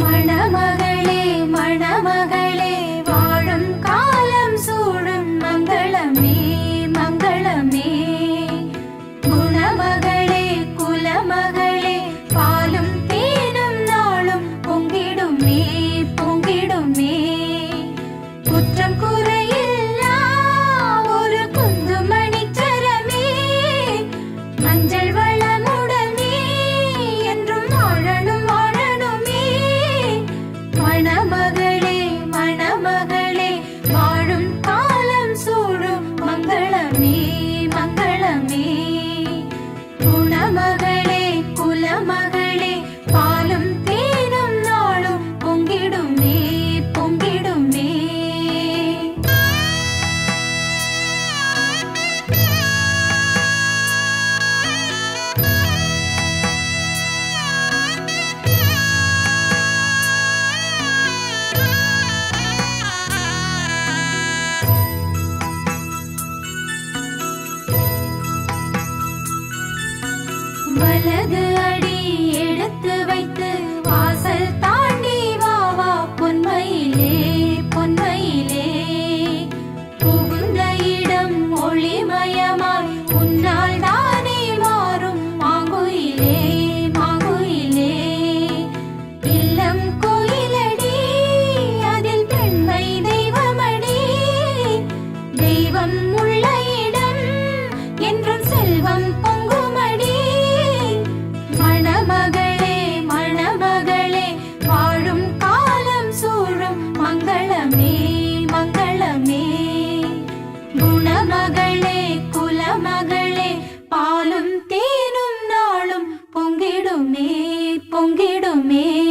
மணமகளே மணமகளே. mahallede பொங்கிடுமே.